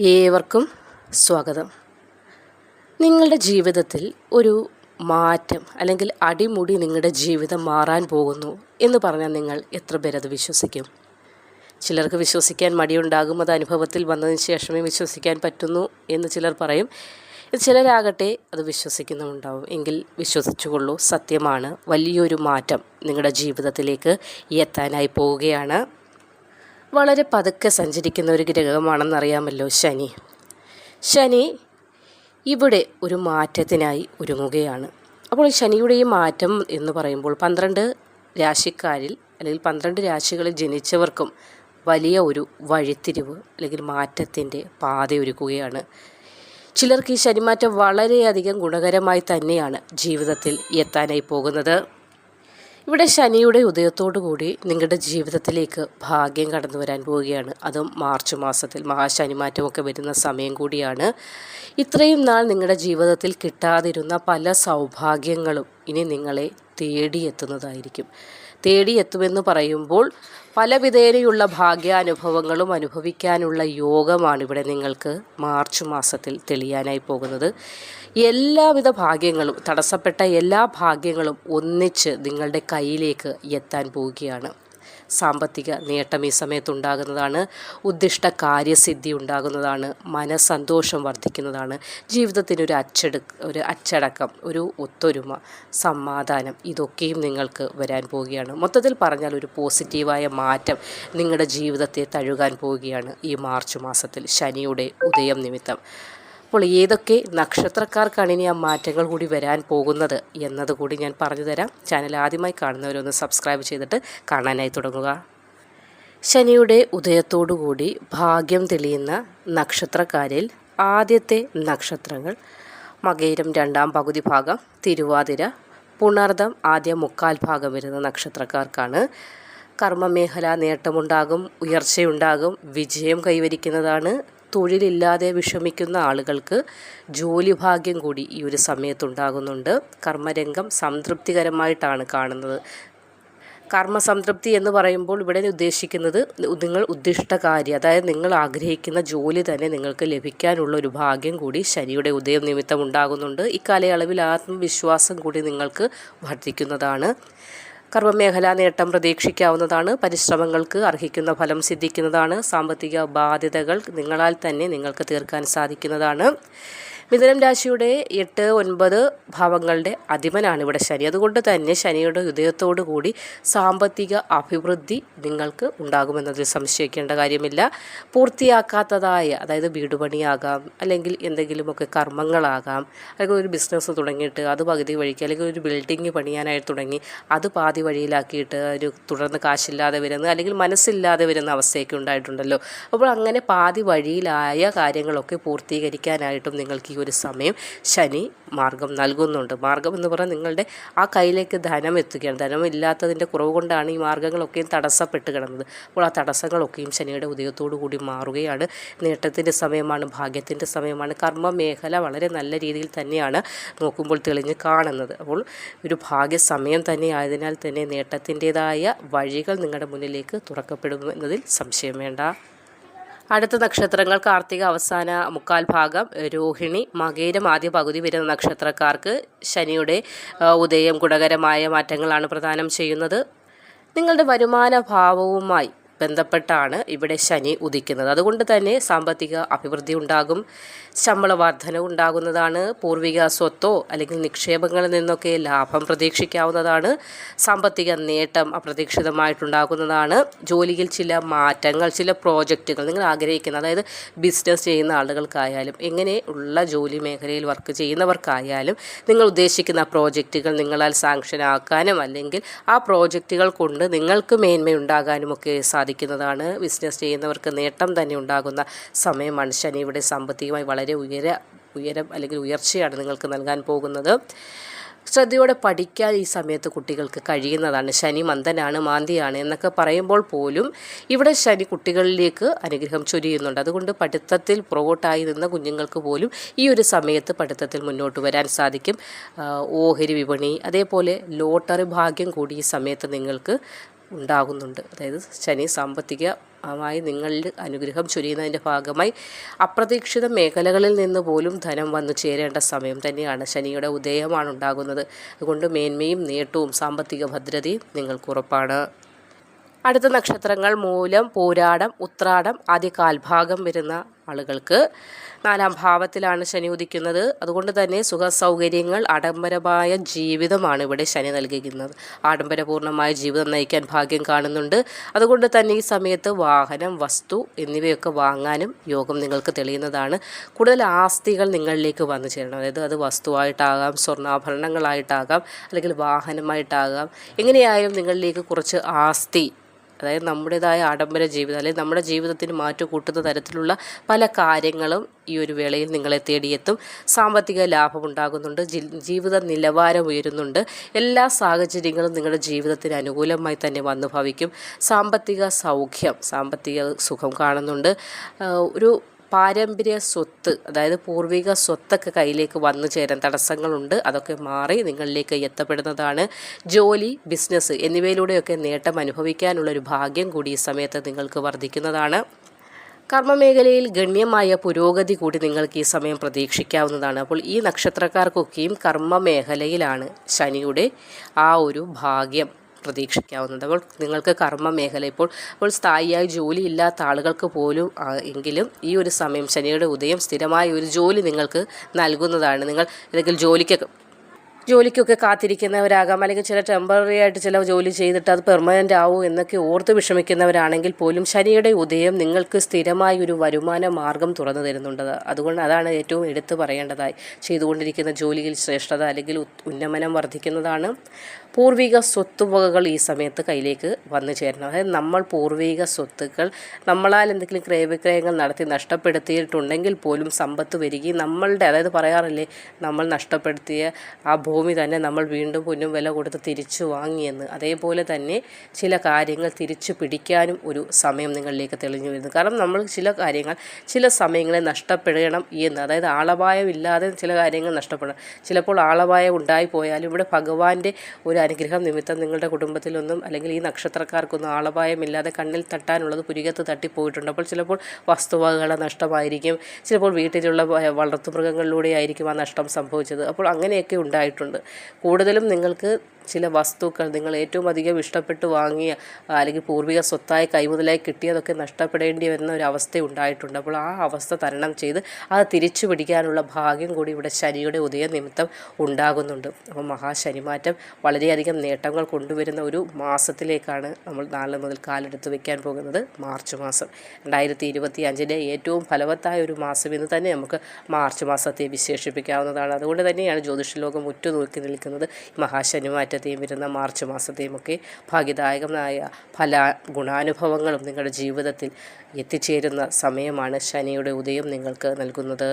ഏവർക്കും സ്വാഗതം. നിങ്ങളുടെ ജീവിതത്തിൽ ഒരു മാറ്റം അല്ലെങ്കിൽ അടിമുടി നിങ്ങളുടെ ജീവിതം മാറാൻ പോകുന്നു എന്ന് പറഞ്ഞാൽ നിങ്ങൾ എത്ര പേരത് വിശ്വസിക്കും? ചിലർക്ക് വിശ്വസിക്കാൻ മടിയുണ്ടാകും അത് അനുഭവത്തിൽ വന്നതിന് ശേഷമേ വിശ്വസിക്കാൻ പറ്റുന്നു എന്ന് ചിലർ പറയും. ചിലരാകട്ടെ അത് വിശ്വസിക്കുന്നുമുണ്ടാവും എങ്കിൽ വിശ്വസിച്ചുകൊള്ളൂ സത്യമാണ്. വലിയൊരു മാറ്റം നിങ്ങളുടെ ജീവിതത്തിലേക്ക് എത്താനായി പോവുകയാണ്. വളരെ പതുക്കെ സഞ്ചരിക്കുന്ന ഒരു ഗ്രഹമാണെന്നറിയാമല്ലോ ശനി. ശനി ഇവിടെ ഒരു മാറ്റത്തിനായി ഒരുങ്ങുകയാണ്. അപ്പോൾ ശനിയുടെ ഈ മാറ്റം എന്ന് പറയുമ്പോൾ പന്ത്രണ്ട് രാശിക്കാരിൽ അല്ലെങ്കിൽ പന്ത്രണ്ട് രാശികളിൽ ജനിച്ചവർക്കും വലിയ ഒരു വഴിത്തിരിവ് അല്ലെങ്കിൽ മാറ്റത്തിന്റെ പാത ഒരുക്കുകയാണ്. ചിലർക്ക് ഈ ശനിമാറ്റം വളരെയധികം ഗുണകരമായി തന്നെയാണ് ജീവിതത്തിൽ എത്താനായി പോകുന്നത്. ഇവിടെ ശനിയുടെ ഉദയത്തോടു കൂടി നിങ്ങളുടെ ജീവിതത്തിലേക്ക് ഭാഗ്യം കടന്നു വരാൻ പോവുകയാണ്. അതും മാർച്ച് മാസത്തിൽ മഹാശനി മാറ്റമൊക്കെ വരുന്ന സമയം കൂടിയാണ്. ഇത്രയും നാൾ നിങ്ങളുടെ ജീവിതത്തിൽ കിട്ടാതിരുന്ന പല സൗഭാഗ്യങ്ങളും ഇനി നിങ്ങളെ തേടിയെത്തുന്നതായിരിക്കും. തേടിയെത്തുമെന്ന് പറയുമ്പോൾ പല വിധേനയുള്ള ഭാഗ്യാനുഭവങ്ങളും അനുഭവിക്കാനുള്ള യോഗമാണ് ഇവിടെ നിങ്ങൾക്ക് മാർച്ച് മാസത്തിൽ തെളിയാനായി പോകുന്നത്. എല്ലാവിധ ഭാഗ്യങ്ങളും തടസ്സപ്പെട്ട എല്ലാ ഭാഗ്യങ്ങളും ഒന്നിച്ച് നിങ്ങളുടെ കയ്യിലേക്ക് എത്താൻ പോവുകയാണ്. സാമ്പത്തിക നേട്ടം ഈ സമയത്തുണ്ടാകുന്നതാണ്. ഉദ്ദിഷ്ട കാര്യസിദ്ധി ഉണ്ടാകുന്നതാണ്. മനസ്സന്തോഷം വർദ്ധിക്കുന്നതാണ്. ജീവിതത്തിനൊരു അച്ചട ഒരു അച്ചടക്കം ഒരു ഒത്തൊരുമ സമാധാനം ഇതൊക്കെയും നിങ്ങൾക്ക് വരാൻ പോവുകയാണ്. മൊത്തത്തിൽ പറഞ്ഞാൽ ഒരു പോസിറ്റീവായ മാറ്റം നിങ്ങളുടെ ജീവിതത്തെ തഴുകാൻ പോവുകയാണ് ഈ മാർച്ച് മാസത്തിൽ ശനിയുടെ ഉദയം നിമിത്തം. അപ്പോൾ ഏതൊക്കെ നക്ഷത്രക്കാർക്കാണ് ഇനി ആ മാറ്റങ്ങൾ കൂടി വരാൻ പോകുന്നത് എന്നതുകൂടി ഞാൻ പറഞ്ഞു തരാം ചാനൽ ആദ്യമായി കാണുന്നവരൊന്ന് സബ്സ്ക്രൈബ് ചെയ്തിട്ട് കാണാനായി തുടങ്ങുക. ശനിയുടെ ഉദയത്തോടുകൂടി ഭാഗ്യം തെളിയുന്ന നക്ഷത്രക്കാരിൽ ആദ്യത്തെ നക്ഷത്രങ്ങൾ മകയിരം രണ്ടാം പകുതി ഭാഗം തിരുവാതിര പുണർദം ആദ്യ മുക്കാൽ ഭാഗം വരുന്ന നക്ഷത്രക്കാർക്കാണ്. കർമ്മമേഖല നേട്ടമുണ്ടാകും ഉയർച്ചയുണ്ടാകും വിജയം കൈവരിക്കുന്നതാണ് തൊഴിലില്ലാതെ വിഷമിക്കുന്ന ആളുകൾക്ക് ജോലി ഭാഗ്യം കൂടി ഈ ഒരു സമയത്തുണ്ടാകുന്നുണ്ട്. കർമ്മരംഗം സംതൃപ്തികരമായിട്ടാണ് കാണുന്നത്. കർമ്മ സംതൃപ്തി എന്ന് പറയുമ്പോൾ ഇവിടെ ഉദ്ദേശിക്കുന്നത് നിങ്ങൾ ഉദ്ദിഷ്ട കാര്യം അതായത് നിങ്ങൾ ആഗ്രഹിക്കുന്ന ജോലി തന്നെ നിങ്ങൾക്ക് ലഭിക്കാനുള്ള ഒരു ഭാഗ്യം കൂടി ശനിയുടെ ഉദയം നിമിത്തം ഉണ്ടാകുന്നുണ്ട്. ഇക്കാലയളവിൽ ആത്മവിശ്വാസം കൂടി നിങ്ങൾക്ക് വർദ്ധിക്കുന്നതാണ്. കർമ്മമേഖലാ നേട്ടം പ്രതീക്ഷിക്കാവുന്നതാണ്. പരിശ്രമങ്ങൾക്ക് അർഹിക്കുന്ന ഫലം സിദ്ധിക്കുന്നതാണ്. സാമ്പത്തിക ബാധ്യതകൾ നിങ്ങളാൽ തന്നെ നിങ്ങൾക്ക് തീർക്കാൻ സാധിക്കുന്നതാണ്. മിഥുനം രാശിയുടെ എട്ട് ഒൻപത് ഭാവങ്ങളുടെ അധിപനാണ് ഇവിടെ ശനി. അതുകൊണ്ട് തന്നെ ശനിയുടെ ഉദയത്തോടു കൂടി സാമ്പത്തിക അഭിവൃദ്ധി നിങ്ങൾക്ക് ഉണ്ടാകുമെന്നതിൽ സംശയിക്കേണ്ട കാര്യമില്ല. പൂർത്തിയാക്കാത്തതായ അതായത് വീട് പണിയാകാം അല്ലെങ്കിൽ എന്തെങ്കിലുമൊക്കെ കർമ്മങ്ങളാകാം അല്ലെങ്കിൽ ഒരു ബിസിനസ് തുടങ്ങിയിട്ട് അത് പകുതി വഴിക്ക് അല്ലെങ്കിൽ ഒരു ബിൽഡിംഗ് പണിയാനായിട്ട് തുടങ്ങി അത് പാതി വഴിയിലാക്കിയിട്ട് ഒരു തുടർന്ന് കാശില്ലാതെ വരുന്ന അല്ലെങ്കിൽ മനസ്സില്ലാതെ വരുന്ന അവസ്ഥയൊക്കെ ഉണ്ടായിട്ടുണ്ടല്ലോ. അപ്പോൾ അങ്ങനെ പാതി വഴിയിലായ കാര്യങ്ങളൊക്കെ പൂർത്തീകരിക്കാനായിട്ടും നിങ്ങൾക്ക് ഈ ഒരു സമയം ശനി മാർഗം നൽകുന്നുണ്ട്. മാർഗം എന്ന് പറഞ്ഞാൽ നിങ്ങളുടെ ആ കയ്യിലേക്ക് ധനം എത്തുകയാണ്. ധനം ഇല്ലാത്തതിന്റെ കുറവ് കൊണ്ടാണ് ഈ മാർഗങ്ങളൊക്കെയും തടസ്സപ്പെട്ട് കിടന്നത്. അപ്പോൾ ആ തടസ്സങ്ങളൊക്കെയും ശനിയുടെ ഉദയത്തോടു കൂടി മാറുകയാണ്. നേട്ടത്തിന്റെ സമയമാണ് ഭാഗ്യത്തിന്റെ സമയമാണ്. കർമ്മ മേഖല വളരെ നല്ല രീതിയിൽ തന്നെയാണ് നോക്കുമ്പോൾ തെളിഞ്ഞ് കാണുന്നത്. അപ്പോൾ ഒരു ഭാഗ്യ സമയം തന്നെ ആയതിനാൽ തന്നെ നേട്ടത്തിന്റെതായ വഴികൾ നിങ്ങളുടെ മുന്നിലേക്ക് തുറക്കപ്പെടുന്നു എന്നതിൽ സംശയം വേണ്ട. അടുത്ത നക്ഷത്രങ്ങൾ കാർത്തിക അവസാന മുക്കാൽ ഭാഗം രോഹിണി മകേരം ആദ്യ പകുതി വരുന്ന നക്ഷത്രക്കാർക്ക് ശനിയുടെ ഉദയം ഗുണകരമായ മാറ്റങ്ങളാണ് പ്രദാനം ചെയ്യുന്നത്. നിങ്ങളുടെ വരുമാന ഭാവവുമായി ബന്ധപ്പെട്ടാണ് ഇവിടെ ശനി ഉദിക്കുന്നത്. അതുകൊണ്ട് തന്നെ സാമ്പത്തിക അഭിവൃദ്ധി ഉണ്ടാകും. ശമ്പള വർധന ഉണ്ടാകുന്നതാണ്. പൂർവിക സ്വത്തോ അല്ലെങ്കിൽ നിക്ഷേപങ്ങളിൽ നിന്നൊക്കെ ലാഭം പ്രതീക്ഷിക്കാവുന്നതാണ്. സാമ്പത്തിക നേട്ടം അപ്രതീക്ഷിതമായിട്ടുണ്ടാകുന്നതാണ്. ജോലിയിൽ ചില മാറ്റങ്ങൾ ചില പ്രോജക്റ്റുകൾ നിങ്ങൾ ആഗ്രഹിക്കുന്ന അതായത് ബിസിനസ് ചെയ്യുന്ന ആളുകൾക്കായാലും എങ്ങനെ ഉള്ള ജോലി മേഖലയിൽ വർക്ക് ചെയ്യുന്നവർക്കായാലും നിങ്ങൾ ഉദ്ദേശിക്കുന്ന പ്രോജക്റ്റുകൾ നിങ്ങളാൽ സാങ്ഷൻ ആക്കാനും അല്ലെങ്കിൽ ആ പ്രോജക്റ്റുകൾ കൊണ്ട് നിങ്ങൾക്ക് മേന്മയുണ്ടാകാനും ഒക്കെ സാധിക്കും. സാധിക്കുന്നതാണ് ബിസിനസ് ചെയ്യുന്നവർക്ക് നേട്ടം തന്നെ ഉണ്ടാകുന്ന സമയമാണ് ശനി. ഇവിടെ സാമ്പത്തികമായി വളരെ ഉയര ഉയരം അല്ലെങ്കിൽ ഉയർച്ചയാണ് നിങ്ങൾക്ക് നൽകാൻ പോകുന്നത്. ശ്രദ്ധയോടെ പഠിക്കാൻ ഈ സമയത്ത് കുട്ടികൾക്ക് കഴിയുന്നതാണ്. ശനി മന്ദനാണ് മാന്തിയാണ് എന്നൊക്കെ പറയുമ്പോൾ പോലും ഇവിടെ ശനി കുട്ടികളിലേക്ക് അനുഗ്രഹം ചൊരിയുന്നുണ്ട്. അതുകൊണ്ട് പഠിത്തത്തിൽ പുറകോട്ടായി നിന്ന കുഞ്ഞുങ്ങൾക്ക് പോലും ഈ ഒരു സമയത്ത് പഠിത്തത്തിൽ മുന്നോട്ട് വരാൻ സാധിക്കും. ഓഹരി വിപണി അതേപോലെ ലോട്ടറി ഭാഗ്യം കൂടി ഈ സമയത്ത് നിങ്ങൾക്ക് ഉണ്ടാകുന്നുണ്ട്. അതായത് ശനി സാമ്പത്തിക മായി നിങ്ങളിൽ അനുഗ്രഹം ചൊരിയുന്നതിന്റെ ഭാഗമായി അപ്രതീക്ഷിത മേഖലകളിൽ നിന്ന് പോലും ധനം വന്നു ചേരേണ്ട സമയം തന്നെയാണ് ശനിയുടെ ഉദയമാണ് ഉണ്ടാകുന്നത്. അതുകൊണ്ട് മേന്മയും നേട്ടവും സാമ്പത്തിക ഭദ്രതയും നിങ്ങൾക്ക് ഉറപ്പാണ്. അടുത്ത നക്ഷത്രങ്ങൾ മൂലം പോരാടം ഉത്രാടം ആദ്യ കാൽഭാഗം വരുന്ന ആളുകൾക്ക് നാലാം ഭാവത്തിലാണ് ശനി ഉദിക്കുന്നത്. അതുകൊണ്ട് തന്നെ സുഖ സൗകര്യങ്ങൾ ആഡംബരമായ ജീവിതമാണ് ഇവിടെ ശനി നൽകിയിരിക്കുന്നത്. ആഡംബരപൂർണമായ ജീവിതം നയിക്കാൻ ഭാഗ്യം കാണുന്നുണ്ട്. അതുകൊണ്ട് തന്നെ ഈ സമയത്ത് വാഹനം വസ്തു എന്നിവയൊക്കെ വാങ്ങാനും യോഗം നിങ്ങൾക്ക് തെളിയുന്നതാണ്. കൂടുതൽ ആസ്തികൾ നിങ്ങളിലേക്ക് വന്നു ചേരണം. അതായത് അത് വസ്തുവായിട്ടാകാം സ്വർണാഭരണങ്ങളായിട്ടാകാം അല്ലെങ്കിൽ വാഹനമായിട്ടാകാം എങ്ങനെയായാലും നിങ്ങളിലേക്ക് കുറച്ച് ആസ്തി അതായത് നമ്മുടേതായ ആഡംബര ജീവിതം അല്ലെങ്കിൽ നമ്മുടെ ജീവിതത്തിന് മാറ്റം കൂട്ടുന്ന തരത്തിലുള്ള പല കാര്യങ്ങളും ഈ ഒരു വേളയിൽ നിങ്ങളെ തേടിയെത്തും. സാമ്പത്തിക ലാഭം ഉണ്ടാകുന്നുണ്ട്. ജീവിത നിലവാരം ഉയരുന്നുണ്ട്. എല്ലാ സാഹചര്യങ്ങളും നിങ്ങളുടെ ജീവിതത്തിന് അനുകൂലമായി തന്നെ വന്നു ഭവിക്കും. സാമ്പത്തിക സൗഖ്യം സാമ്പത്തിക സുഖം കാണുന്നുണ്ട്. ഒരു പാരമ്പര്യ സ്വത്ത് അതായത് പൂർവിക സ്വത്തൊക്കെ കയ്യിലേക്ക് വന്നു ചേരാൻ തടസ്സങ്ങളുണ്ട്. അതൊക്കെ മാറി നിങ്ങളിലേക്ക് എത്തപ്പെടുന്നതാണ് ജോലി ബിസിനസ് എന്നിവയിലൂടെയൊക്കെ നേട്ടം അനുഭവിക്കാനുള്ളൊരു ഭാഗ്യം കൂടി ഈ സമയത്ത് നിങ്ങൾക്ക് വർദ്ധിക്കുന്നതാണ്. കർമ്മമേഖലയിൽ ഗണ്യമായ പുരോഗതി കൂടി നിങ്ങൾക്ക് ഈ സമയം പ്രതീക്ഷിക്കാവുന്നതാണ്. അപ്പോൾ ഈ നക്ഷത്രക്കാർക്കൊക്കെയും കർമ്മ മേഖലയിലാണ് ശനിയുടെ ആ ഒരു ഭാഗ്യം. പ്രതീക്ഷിക്കാവുന്നത് അപ്പോൾ നിങ്ങൾക്ക് കർമ്മ മേഖല ഇപ്പോൾ ഇപ്പോൾ സ്ഥായിയായി ജോലി ഇല്ലാത്ത ആളുകൾക്ക് പോലും എങ്കിലും ഈ ഒരു സമയം ശനിയുടെ ഉദയം സ്ഥിരമായ ഒരു ജോലി നിങ്ങൾക്ക് നൽകുന്നതാണ്. നിങ്ങൾ ഏതെങ്കിലും ജോലിക്കൊക്കെ ജോലിക്കൊക്കെ കാത്തിരിക്കുന്നവരാകാം. അല്ലെങ്കിൽ ചില ടെമ്പററി ആയിട്ട് ചില ജോലി ചെയ്തിട്ട് അത് പെർമനന്റ് ആവും എന്നൊക്കെ ഓർത്ത് വിഷമിക്കുന്നവരാണെങ്കിൽ പോലും ശനിയുടെ ഉദയം നിങ്ങൾക്ക് സ്ഥിരമായ ഒരു വരുമാന മാർഗം തുറന്നു തരുന്നുണ്ട്. അതുകൊണ്ട് അതാണ് ഏറ്റവും എടുത്തു പറയേണ്ടതായി. ചെയ്തുകൊണ്ടിരിക്കുന്ന ജോലിയിൽ ശ്രേഷ്ഠത അല്ലെങ്കിൽ ഉന്നമനം വർദ്ധിക്കുന്നതാണ് പൂർവിക സ്വത്തുവകകൾ ഈ സമയത്ത് കയ്യിലേക്ക് വന്നു ചേരണം. അതായത് നമ്മൾ പൂർവിക സ്വത്തുക്കൾ നമ്മളാൽ എന്തെങ്കിലും ക്രയവിക്രയങ്ങൾ നടത്തി നഷ്ടപ്പെടുത്തിയിട്ടുണ്ടെങ്കിൽ പോലും സമ്പത്ത് വരികയും നമ്മളുടെ അതായത് പറയാറില്ലേ നമ്മൾ നഷ്ടപ്പെടുത്തിയ ആ ഭൂമി തന്നെ നമ്മൾ വീണ്ടും പൊന്നും വില കൊടുത്ത് തിരിച്ചു വാങ്ങിയെന്ന് അതേപോലെ തന്നെ ചില കാര്യങ്ങൾ തിരിച്ചു പിടിക്കാനും ഒരു സമയം നിങ്ങളിലേക്ക് തെളിഞ്ഞു വരുന്നു. കാരണം നമ്മൾ ചില കാര്യങ്ങൾ ചില സമയങ്ങളെ നഷ്ടപ്പെടണം എന്ന്. അതായത് ആളപായമില്ലാതെ ചില കാര്യങ്ങൾ നഷ്ടപ്പെടണം. ചിലപ്പോൾ ആളപായം ഉണ്ടായി പോയാലും ഇവിടെ ഭഗവാന്റെ ഒരു അനുഗ്രഹം നിമിത്തം നിങ്ങളുടെ കുടുംബത്തിലൊന്നും അല്ലെങ്കിൽ ഈ നക്ഷത്രക്കാർക്കൊന്നും ആളപായമില്ലാതെ കണ്ണിൽ തട്ടാനുള്ളത് പുരികത്ത് തട്ടിപ്പോയിട്ടുണ്ട്. അപ്പോൾ ചിലപ്പോൾ വസ്തുവകകൾ നഷ്ടമായിരിക്കും. ചിലപ്പോൾ വീട്ടിലുള്ള വളർത്തുമൃഗങ്ങളിലൂടെ ആയിരിക്കും ആ നഷ്ടം സംഭവിച്ചത്. അപ്പോൾ അങ്ങനെയൊക്കെ ഉണ്ടായിട്ടുണ്ട്. കൂടുതലും നിങ്ങൾക്ക് ചില വസ്തുക്കൾ നിങ്ങൾ ഏറ്റവും അധികം ഇഷ്ടപ്പെട്ട് വാങ്ങിയ അല്ലെങ്കിൽ പൂർവിക സ്വത്തായി കൈമുതലായി കിട്ടിയതൊക്കെ നഷ്ടപ്പെടേണ്ടി വരുന്ന ഒരു അവസ്ഥ ഉണ്ടായിട്ടുണ്ട്. അപ്പോൾ ആ അവസ്ഥ തരണം ചെയ്ത് അത് തിരിച്ചു പിടിക്കാനുള്ള ഭാഗ്യം കൂടി ഇവിടെ ശനിയുടെ ഉദയ നിമിത്തം ഉണ്ടാകുന്നുണ്ട്. അപ്പോൾ മഹാശനിമാറ്റം വളരെയധികം നേട്ടങ്ങൾ കൊണ്ടുവരുന്ന ഒരു മാസത്തിലേക്കാണ് നമ്മൾ നാളെ മുതൽ കാലെടുത്ത് വെക്കാൻ പോകുന്നത് മാർച്ച് മാസം. രണ്ടായിരത്തി ഇരുപത്തി അഞ്ചിന്റെ ഏറ്റവും ഫലവത്തായ ഒരു മാസം എന്ന് തന്നെ നമുക്ക് മാർച്ച് മാസത്തെ വിശേഷിപ്പിക്കാവുന്നതാണ്. അതുകൊണ്ട് തന്നെയാണ് ജ്യോതിഷ ലോകം ഉറ്റുനോക്കി നിൽക്കുന്നത് മഹാശനിമാറ്റം മാറ്റത്തെയും വരുന്ന മാർച്ച് മാസത്തെയും ഒക്കെ ഭാഗ്യദായകമായ പല ഗുണാനുഭവങ്ങളും നിങ്ങളുടെ ജീവിതത്തിൽ എത്തിച്ചേരുന്ന സമയമാണ് ശനിയുടെ ഉദയം നിങ്ങൾക്ക് നൽകുന്നത്.